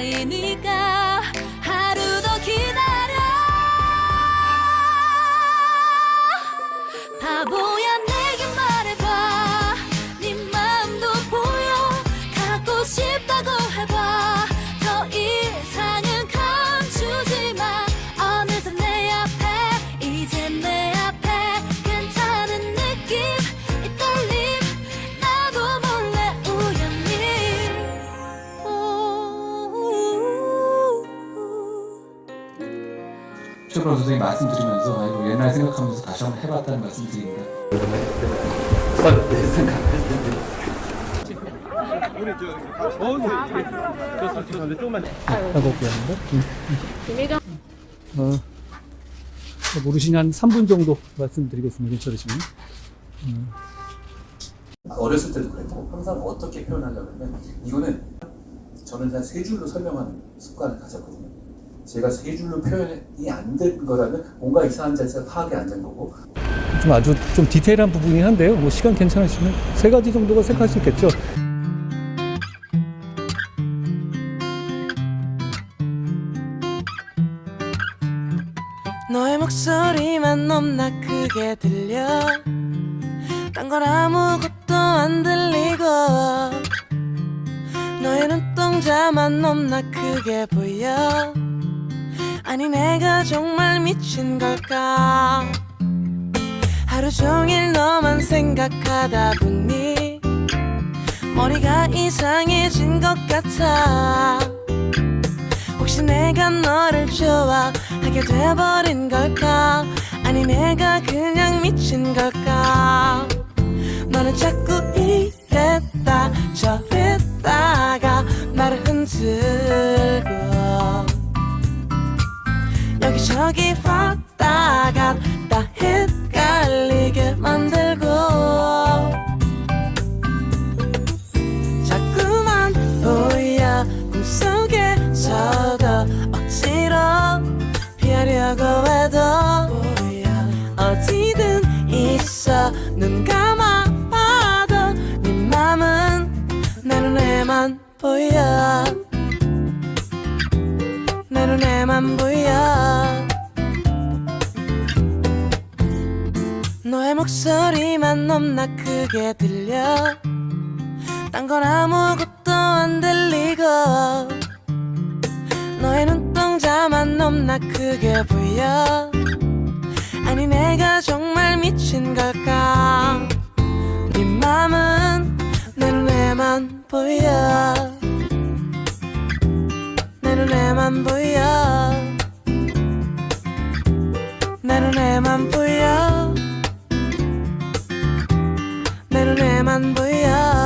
난여 최불원 선생님 말씀드리면서 아이고 옛날 생각하면서 다시 한번 해봤다는 말씀드립니다. 하고 있는데. 어, 모르시니 한 3분 정도 말씀드리겠습니다. 괜찮으시면. 어렸을 때도 그랬고 항상 어떻게 표현하려고 하면 이거는 저는 한 세 줄로 설명하는 습관을 가졌거든요. 제가 세 줄로 표현이 안 된 거라면 뭔가 이상한 자세가 파악이 안 된 거고 좀 아주 좀 디테일한 부분이긴 한데요. 뭐 시간 괜찮으시면 세 가지 정도가 생각할 수 있겠죠. 너의 목소리만 넘나 크게 들려 딴 건 아무것도 안 들리고 너의 눈동자만 넘나 크게 보여 아니 내가 정말 미친 걸까? 하루 종일 너만 생각하다 보니 머리가 이상해진 것 같아. 혹시 내가 너를 좋아하게 돼버린 걸까? 아니 내가 그냥 미친 걸까? 너는 자꾸 이 여기저기 왔다가 다 헷갈리게 만들고 자꾸만 보여 꿈속에 서도 억지로 피하려고 해도 어디든 있어. 눈 감아봐도 네 맘은 내 눈에만 보여. 내 눈에만 보여 너의 목소리만 넘나 크게 들려. 딴 건 아무것도 안 들리고. 너의 눈동자만 넘나 크게 보여. 아니 내가 정말 미친 걸까? 네 맘은 내 눈에만 보여. 내 눈에만 보여. 내 눈에만 보여 하루에만 보여.